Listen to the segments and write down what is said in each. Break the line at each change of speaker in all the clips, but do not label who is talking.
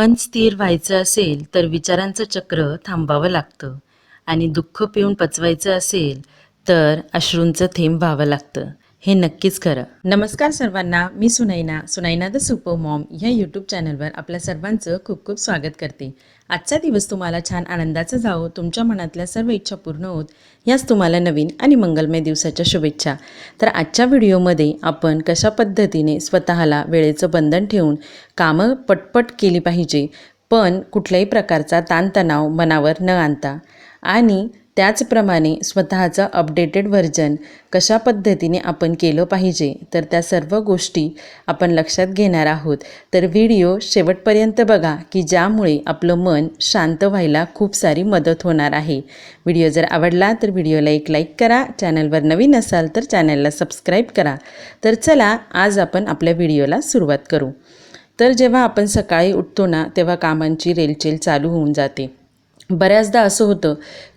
मन स्थिर व्हायचं असेल तर विचारांचं चक्र थांबावं लागतं. आणि दुःख पिऊन पचवायचं असेल तर अश्रूंचं थेंब व्हावं लागतं. हे नक्कीच खरं. नमस्कार सर्वांना मी Sunaina. Sunaina the super mom या यूट्यूब चॅनलवर आपल्या सर्वांचं खूप खूप स्वागत करते. आजचा दिवस तुम्हाला छान आनंदाचा जावो तुमच्या मनातल्या सर्व इच्छा पूर्ण होत याच तुम्हाला नवीन आणि मंगलमय दिवसाच्या शुभेच्छा. तर आजच्या व्हिडिओमध्ये आपण कशा पद्धतीने स्वतःला वेळेचं बंधन ठेवून कामं पटपट केली पाहिजे पण कुठल्याही प्रकारचा ताणतणाव मनावर न आणता आणि त्याचप्रमाणे स्वतःचं अपडेटेड व्हर्जन कशा पद्धतीने आपण केलं पाहिजे तर त्या सर्व गोष्टी आपण लक्षात घेणार आहोत. तर व्हिडिओ शेवटपर्यंत बघा की ज्यामुळे आपलं मन शांत व्हायला खूप सारी मदत होणार आहे. व्हिडिओ जर आवडला तर व्हिडिओला एक लाईक करा. चॅनलवर नवीन असाल तर चॅनलला सबस्क्राईब करा. तर चला आज आपण आपल्या व्हिडिओला सुरुवात करू. तर जेव्हा आपण सकाळी उठतो ना तेव्हा कामांची रेलचेल चालू होऊन जाते. बऱ्याचदा असं होतं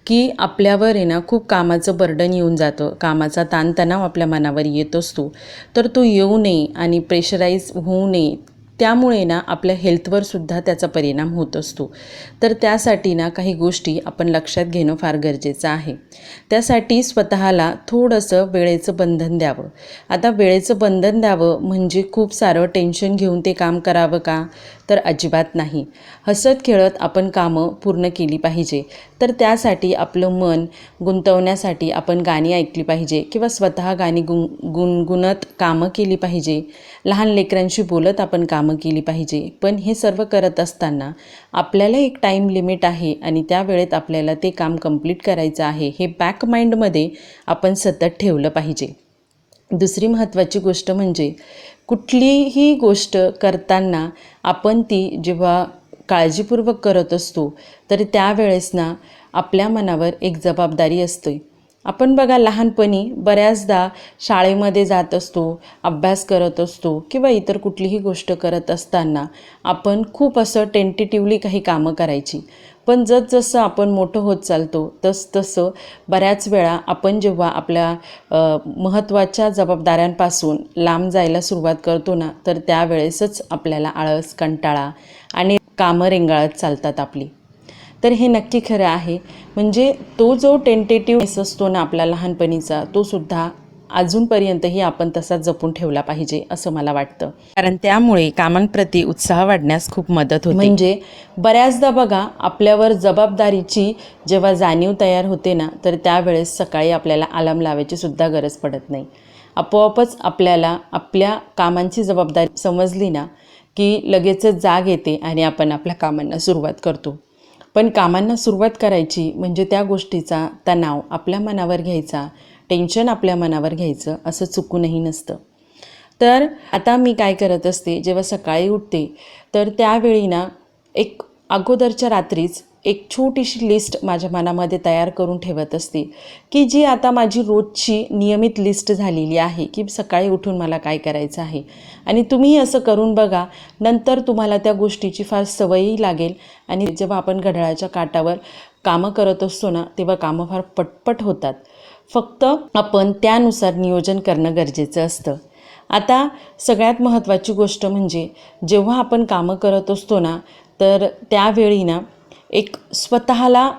की आपल्यावर आहे ना खूप कामाचं बर्डन येऊन जातं. कामाचा ताणतणाव आपल्या मनावर येत असतो. तर तो येऊ नये आणि प्रेशराईज होऊ नये. त्यामुळे ना आपल्या हेल्थवर सुद्धा त्याचा परिणाम होत असतो. तर त्यासाठी ना काही गोष्टी आपण लक्षात घेणं फार गरजेचं आहे. त्यासाठी स्वतःला थोडंसं वेळेचं बंधन द्यावं. आता वेळेचं बंधन द्यावं म्हणजे खूप सारं टेन्शन घेऊन ते काम करावं का? तर अजिबात नाही. हसत खेळत आपण कामं पूर्ण केली पाहिजे. तर त्यासाठी आपलं मन गुंतवण्यासाठी आपण गाणी ऐकली पाहिजे किंवा स्वतः गाणी गुं गुणगुणत कामं केली पाहिजे. लहान लेकरांशी बोलत आपण कामं केली पाहिजे. पण हे सर्व करत असताना आपल्याला एक टाईम लिमिट आहे आणि त्या वेळेत आपल्याला ते काम कंप्लीट करायचं आहे हे बॅक माइंडमध्ये आपण सतत ठेवलं पाहिजे. दुसरी महत्त्वाची गोष्ट म्हणजे कुठलीही गोष्ट करताना आपण ती जेव्हा काळजीपूर्वक करत असतो तर त्यावेळेस ना आपल्या मनावर एक जबाबदारी असते. आपण बघा लहानपणी बऱ्याचदा शाळेमध्ये जात असतो अभ्यास करत असतो किंवा इतर कुठलीही गोष्ट करत असताना आपण खूप असं टेंटेटिव्हली काही कामं करायची. पण जसजसं आपण मोठं होत चालतो तस तसं बऱ्याच वेळा आपण जेव्हा आपल्या महत्त्वाच्या जबाबदाऱ्यांपासून लांब जायला सुरुवात करतो ना तर त्यावेळेसच आपल्याला आळस कंटाळा आणि कामं रेंगाळत चालतात आपली. तर हे नक्की खरं आहे. म्हणजे तो जो टेंटेटिव्ह असतो ना आपला लहानपणीचा तो सुद्धा अजूनपर्यंतही आपण तसाच जपून ठेवला पाहिजे असं मला वाटतं. कारण त्यामुळे कामांप्रती उत्साह वाढण्यास खूप मदत होते. म्हणजे बऱ्याचदा बघा आपल्यावर जबाबदारीची जेव्हा जाणीव तयार होते ना तर त्यावेळेस सकाळी आपल्याला अलार्म लावायची सुद्धा गरज पडत नाही. आपोआपच आपल्याला आपल्या कामांची जबाबदारी समजली ना की लगेचच जाग येते आणि आपण आपल्या कामांना सुरुवात करतो. पण कामांना सुरुवात करायची म्हणजे त्या गोष्टीचा तणाव आपल्या मनावर घ्यायचा टेन्शन आपल्या मनावर घ्यायचं असं चुकूनही नसतं. तर आता मी काय करत असते जेव्हा सकाळी उठते तर त्यावेळी ना एक अगोदरच्या रात्रीच एक छोटीशी लिस्ट माझ्या मनामध्ये तयार करून ठेवत असते की जी आता माझी रोजची नियमित लिस्ट झालेली आहे की सकाळी उठून मला काय करायचं आहे. आणि तुम्ही असं करून बघा नंतर तुम्हाला त्या गोष्टीची फार सवयही लागेल आणि जेव्हा आपण घड्याळाच्या काटावर कामं करत असतो ना तेव्हा कामं फार पटपट होतात. फक्त आपण त्यानुसार नियोजन करणं गरजेचं असतं. आता सगळ्यात महत्त्वाची गोष्ट म्हणजे जेव्हा आपण कामं करत असतो ना तर त्यावेळी ना एक स्वतःला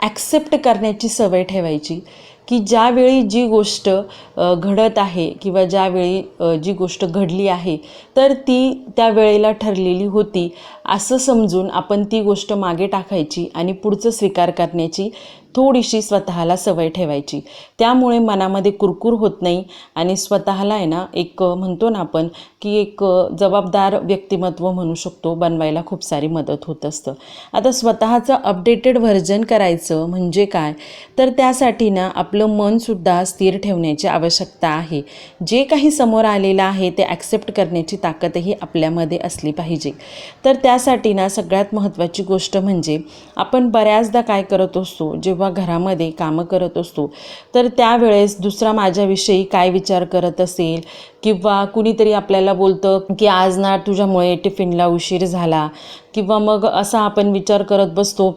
ॲक्सेप्ट करण्याची सवय ठेवायची की ज्यावेळी जी गोष्ट घडत आहे किंवा ज्यावेळी जी गोष्ट घडली आहे तर ती त्या वेळेला ठरलेली होती. असं समजून आपण ती गोष्ट मागे टाकायची आणि पुढचं स्वीकार करण्याची थोडीशी स्वतःला सवय ठेवायची. त्यामुळे मनामध्ये कुरकुर होत नाही आणि स्वतःला आहे ना एक म्हणतो ना आपण की एक जबाबदार व्यक्तिमत्व म्हणू शकतो. बनवायला खूप सारी मदत होत असतं. आता स्वतःचं अपडेटेड व्हर्जन करायचं म्हणजे काय? तर त्यासाठी ना आपलं मनसुद्धा स्थिर ठेवण्याची आवश्यकता आहे. जे काही समोर आलेलं आहे ते ॲक्सेप्ट करण्याची ताकदही आपल्यामध्ये असली पाहिजे. तर त्यासाठी ना सगळ्यात महत्त्वाची गोष्ट म्हणजे आपण बऱ्याचदा काय करत असतो जेव्हा किंवा घरामध्ये कामं करत असतो तर त्यावेळेस दुसरा माझ्याविषयी काय विचार करत असेल? किंवा कुणीतरी आपल्याला बोलतं की आज ना तुझ्यामुळे टिफिनला उशीर झाला. किंवा मग असा आपण विचार करत बसतो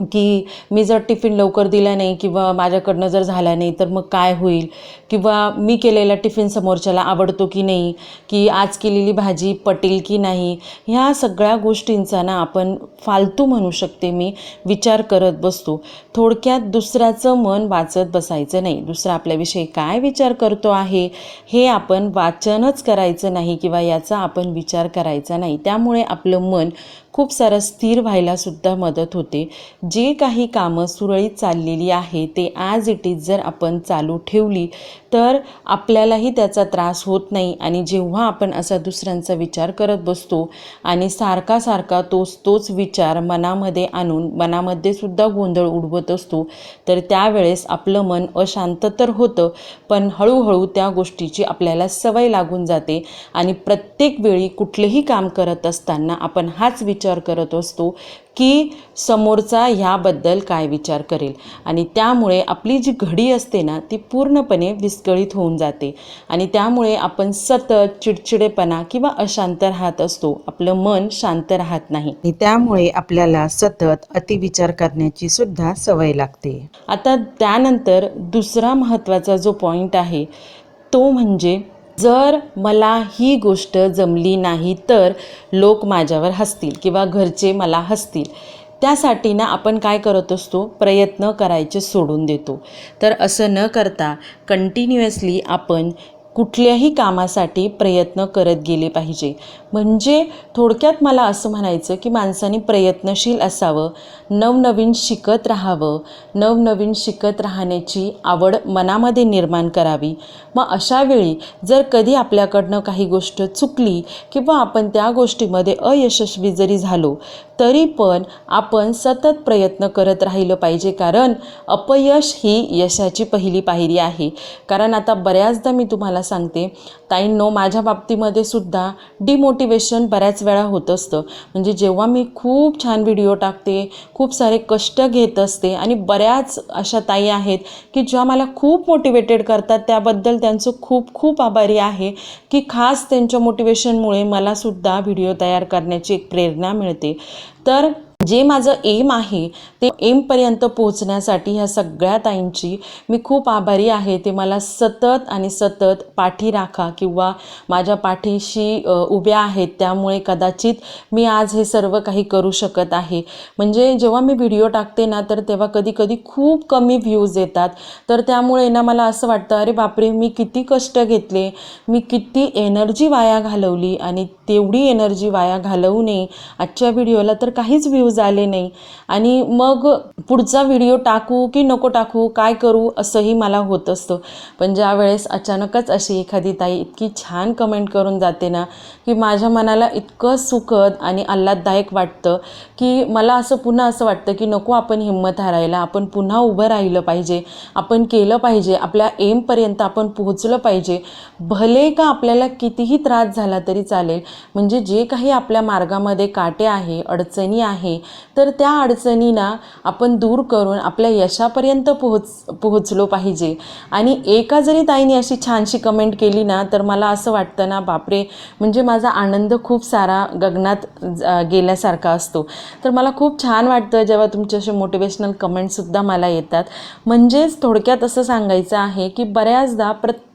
की मी जर टिफिन लवकर दिला नाही किंवा माझ्याकडनं जर झाला नाही तर मग काय होईल? किंवा मी केलेला टिफिन समोरच्याला आवडतो की नाही की आज केलेली भाजी पटेल की नाही ह्या सगळ्या गोष्टींचा ना आपण फालतू म्हणू शकते मी विचार करत बसतो. थोडक्यात दुसऱ्याचं मन वाचत बसायचं नाही. दुसरा आपल्याविषयी काय विचार करतो आहे हे आपण वाचनच करायचं नाही किंवा याचा आपण विचार करायचा नाही. त्यामुळे आपलं मन खूप सारं स्थिर व्हायलासुद्धा मदत होते. जे काही कामं सुरळीत चाललेली आहे ते ॲज इट इज जर आपण चालू ठेवली तर आपल्यालाही त्याचा त्रास होत नाही. आणि जेव्हा आपण असा दुसऱ्यांचा विचार करत बसतो आणि सारखा सारखा तोच तोच विचार मनामध्ये आणून मनामध्ये सुद्धा गोंधळ उडवत असतो तर त्यावेळेस आपलं मन अशांत तर होतं पण हळूहळू त्या गोष्टीची आपल्याला सवय लागून जाते. आणि प्रत्येक वेळी कुठलेही काम करत असताना आपण हाच विचार करत असतो की समोरचा ह्याबद्दल काय विचार करेल. आणि त्यामुळे आपली जी घडी असते ना ती पूर्णपणे विस्कळीत होऊन जाते. आणि त्यामुळे आपण सतत चिडचिडेपणा किंवा अशांत राहत असतो. आपलं मन शांत राहत नाही. आणि त्यामुळे आपल्याला सतत अतिविचार करण्याची सुद्धा सवय लागते. आता त्यानंतर दुसरा महत्त्वाचा जो पॉईंट आहे तो म्हणजे जर मला ही गोष्ट जमली नाही तर लोक माझ्यावर हसतील किंवा घरचे मला हसतील. त्यासाठी ना आपण काय करत असतो? प्रयत्न करायचे सोडून देतो. तर असं न करता कंटिन्युअसली आपण कुठल्याही कामासाठी प्रयत्न करत गेले पाहिजे. म्हणजे थोडक्यात मला असं म्हणायचं की माणसाने प्रयत्नशील असावं नवनवीन शिकत राहावं नवनवीन शिकत राहण्याची आवड मनामध्ये निर्माण करावी. मग अशावेळी जर कधी आपल्याकडनं काही गोष्ट चुकली किंवा आपण त्या गोष्टीमध्ये अयशस्वी जरी झालो तरी पण आपण सतत प्रयत्न करत राहिलं पाहिजे. कारण अपयश ही यशाची पहिली पायरी आहे. कारण आता बऱ्याचदा मी तुम्हाला सांगते ताईंनो माझ्या बाबतीमध्ये सुद्धा डिमोटिवेशन बऱ्याच वेळा होत असतं. म्हणजे जेव्हा मी खूप छान व्हिडिओ टाकते खूप सारे कष्ट घेत असते आणि बऱ्याच अशा ताई आहेत की ज्या मला खूप मोटिवेटेड करतात. त्याबद्दल त्यांचं खूप खूप आभारी आहे की खास त्यांच्या मोटिवेशनमुळे मला सुद्धा व्हिडिओ तयार करण्याची एक प्रेरणा मिळते. तर जे माझं एम आहे ते एमपर्यंत पोहोचण्यासाठी ह्या सगळ्या ताईंची मी खूप आभारी आहे. ते मला सतत आणि सतत पाठी राखा किंवा माझ्या पाठीशी उभ्या आहेत. त्यामुळे कदाचित मी आज हे सर्व काही करू शकत आहे. म्हणजे जेव्हा मी व्हिडिओ टाकते ना तर तेव्हा कधी कधी खूप कमी व्ह्यूज येतात. तर त्यामुळे ना मला असं वाटतं अरे बापरे मी किती कष्ट घेतले मी किती एनर्जी वाया घालवली आणि तेवढी एनर्जी वाया घालवू नये. आजच्या व्हिडिओला तर काहीच व्ह्यूज आले नाही. आणि मग पुढचा व्हिडिओ टाकू की नको टाकू काय करू असंही मला होत असतं. पण ज्या वेळेस अचानकच अशी एखादी ताई इतकी छान कमेंट करून जाते ना की माझ्या मनाला इतकं सुखद आणि आल्हाददायक वाटतं की मला असं पुन्हा असं वाटतं की नको आपण हिंमत हारायला आपण पुन्हा उभं राहिलं पाहिजे आपण केलं पाहिजे आपल्या एमपर्यंत आपण पोहोचलं पाहिजे. भले का आपल्याला कितीही त्रास झाला तरी चालेल म्हणजे जे काही आपल्या मार्गामध्ये काटे आहे अडचणी आहे तर त्या अडचणींना आपण दूर करून आपल्या यशापर्यंत पोहोच पोहोचलो पाहिजे. आणि एका जरी ताईने अशी छानशी कमेंट केली ना तर मला असं वाटतं ना बापरे म्हणजे माझा आनंद खूप सारा गगनात गेल्यासारखा असतो. तर मला खूप छान वाटतं जेव्हा तुमचे असे मोटिवेशनल कमेंटसुद्धा मला येतात. म्हणजेच थोडक्यात असं सांगायचं आहे की बऱ्याचदा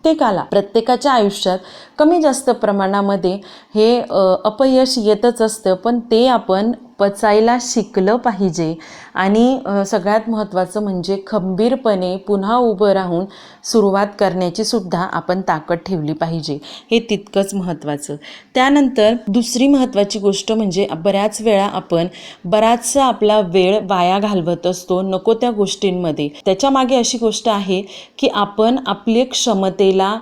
प्रत्येकाला प्रत्येकाच्या आयुष्यात कमी जास्त प्रमाणामध्ये हे अपयश येतच असतं. पण ते आपण पचायला शिकलं पाहिजे. आणि सगळ्यात महत्त्वाचं म्हणजे खंबीरपणे पुन्हा उभं राहून सुरुवात करण्याची सुद्धा आपण ताकद ठेवली पाहिजे. हे तितकंच महत्त्वाचं. त्यानंतर दुसरी महत्त्वाची गोष्ट म्हणजे बऱ्याच वेळा आपण बराचसा आपला वेळ वाया घालवत असतो नको त्या गोष्टींमध्ये. त्याच्यामागे अशी गोष्ट आहे की आपण आपली क्षमतेला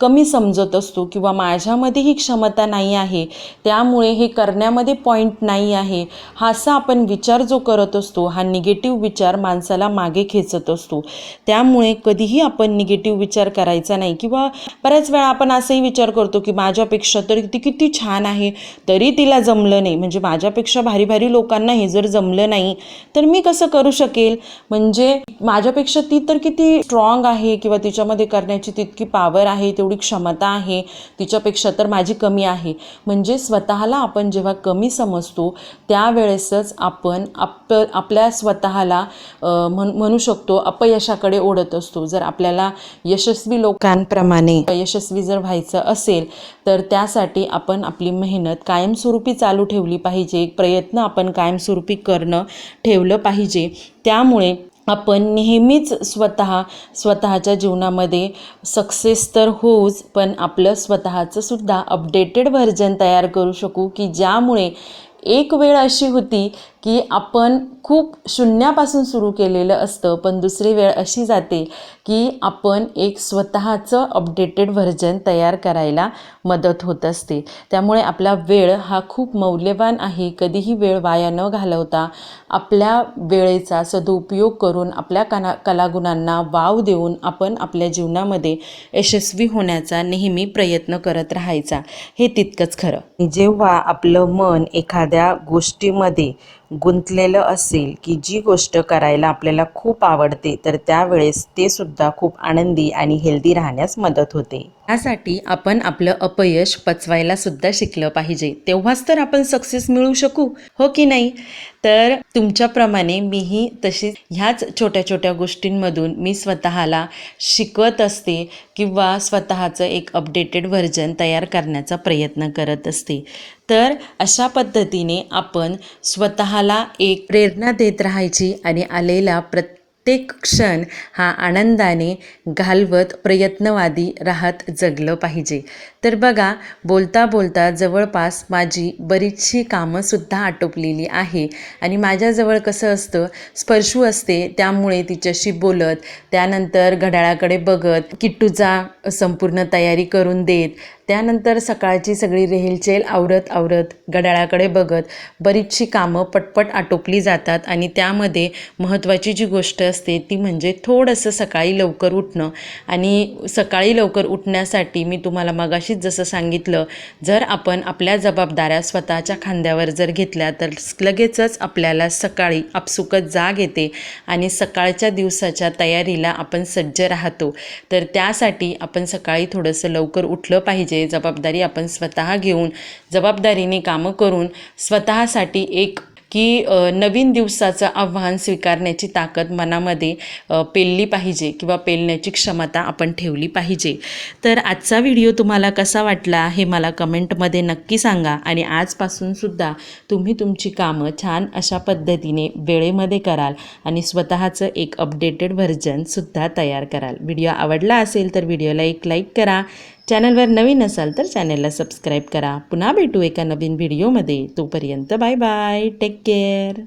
कमी समजत असतो किंवा माझ्यामध्ये ही क्षमता नाही आहे त्यामुळे हे करण्यामध्ये पॉईंट नाही आहे. हा असा आपण विचार जो करत असतो हा निगेटिव्ह विचार माणसाला मागे खेचत असतो. त्यामुळे कधीही आपण निगेटिव्ह विचार करायचा नाही किंवा बऱ्याच वेळा आपण असंही विचार करतो की माझ्यापेक्षा तर ती किती छान आहे तरी तिला जमलं नाही. म्हणजे माझ्यापेक्षा भारी भारी लोकांना हे जर जमलं नाही तर मी कसं करू शकेल? म्हणजे माझ्यापेक्षा ती तर किती स्ट्रॉंग आहे किंवा तिच्यामध्ये करण्याची तितकी पावर आहे तेवढी क्षमता आहे तिच्यापेक्षा तर माझी कमी आहे. म्हणजे स्वतःला आपण जेव्हा कमी समजतो त्यावेळेसच आपण आप आपल्या स्वतःला म्हण म्हणू शकतो अपयशाकडे ओढत असतो. जर आपल्याला यशस्वी लोकांप्रमाणे यशस्वी जर व्हायचं असेल तर त्यासाठी आपण आपली मेहनत कायमस्वरूपी चालू ठेवली पाहिजे. प्रयत्न आपण कायमस्वरूपी करणं ठेवलं पाहिजे. त्यामुळे आपण नेहमीच स्वतः स्वतःच्या जीवनामध्ये सक्सेस तर होऊच पण आपलं स्वतःचं सुद्धा अपडेटेड व्हर्जन तयार करू शकू की ज्यामुळे एक वेळ अशी होती की आपण खूप शून्यापासून सुरू केलेलं असतं पण दुसरी वेळ अशी जाते की आपण एक स्वतःचं अपडेटेड व्हर्जन तयार करायला मदत होत असते. त्यामुळे आपला वेळ हा खूप मौल्यवान आहे. कधीही वेळ वाया न घालवता आपल्या वेळेचा सदुपयोग करून आपल्या कना कलागुणांना वाव देऊन आपण आपल्या जीवनामध्ये यशस्वी होण्याचा नेहमी प्रयत्न करत राहायचा. हे तितकंच खरं. जेव्हा आपलं मन एखाद्या गोष्टीमध्ये गुंतलेलं असेल की जी गोष्ट करायला आपल्याला खूप आवडते तर त्यावेळेस ते सुद्धा खूप आनंदी आणि हेल्दी राहण्यास मदत होते. त्यासाठी आपण आपलं अपयश पचवायला सुद्धा शिकलं पाहिजे. तेव्हाच तर आपण सक्सेस मिळू शकू हो की नाही? तर तुमच्याप्रमाणे मीही तशी ह्याच छोट्या छोट्या गोष्टींमधून मी स्वतःला शिकवत असते किंवा स्वतःचं एक अपडेटेड व्हर्जन तयार करण्याचा प्रयत्न करत असते. तर अशा पद्धतीने आपण स्वतःला एक प्रेरणा देत राहायची आणि आलेला प्रत्येक प्रत्येक क्षण हा आनंदाने घालवत प्रयत्नवादी राहत जगलं पाहिजे. तर बघा बोलता बोलता जवळपास माझी बरीचशी कामंसुद्धा आटोपलेली आहे. आणि माझ्याजवळ कसं असतं स्पर्शू असते त्यामुळे तिच्याशी बोलत त्यानंतर घड्याळाकडे बघत किट्टूचा संपूर्ण तयारी करून देत त्यानंतर सकाळची सगळी रेहेलचेल आवरत आवरत घड्याळाकडे बघत बरीचशी कामं पटपट आटोपली जातात आणि त्यामध्ये महत्त्वाची जी गोष्ट असते ती म्हणजे थोडंसं सकाळी लवकर उठणं. आणि सकाळी लवकर उठण्यासाठी मी तुम्हाला व्यवस्थित जसं सांगितलं जर आपण आपल्या जबाबदाऱ्या स्वतःच्या खांद्यावर जर घेतल्या तर लगेचच आपल्याला सकाळी आपसुकत जाग येते आणि सकाळच्या दिवसाच्या तयारीला आपण सज्ज राहतो. तर त्यासाठी आपण सकाळी थोडंसं लवकर उठलं पाहिजे जबाबदारी आपण स्वतः घेऊन जबाबदारीने कामं करून स्वतःसाठी एक की नवीन दिवसाचं आव्हान स्वीकारण्याची ताकद मनामध्ये पेलली पाहिजे किंवा पेलण्याची क्षमता आपण ठेवली पाहिजे. तर आजचा व्हिडिओ तुम्हाला कसा वाटला हे मला कमेंटमध्ये नक्की सांगा आणि आजपासूनसुद्धा तुम्ही तुमची कामं छान अशा पद्धतीने वेळेमध्ये कराल आणि स्वतःचं एक अपडेटेड व्हर्जनसुद्धा तयार कराल. व्हिडिओ आवडला असेल तर व्हिडिओला एक लाईक करा चॅनलवर नवीन असाल तर चॅनलला सबस्क्राईब करा. पुन्हा भेटू एका नवीन व्हिडिओमध्ये. तोपर्यंत बाय बाय. Take care.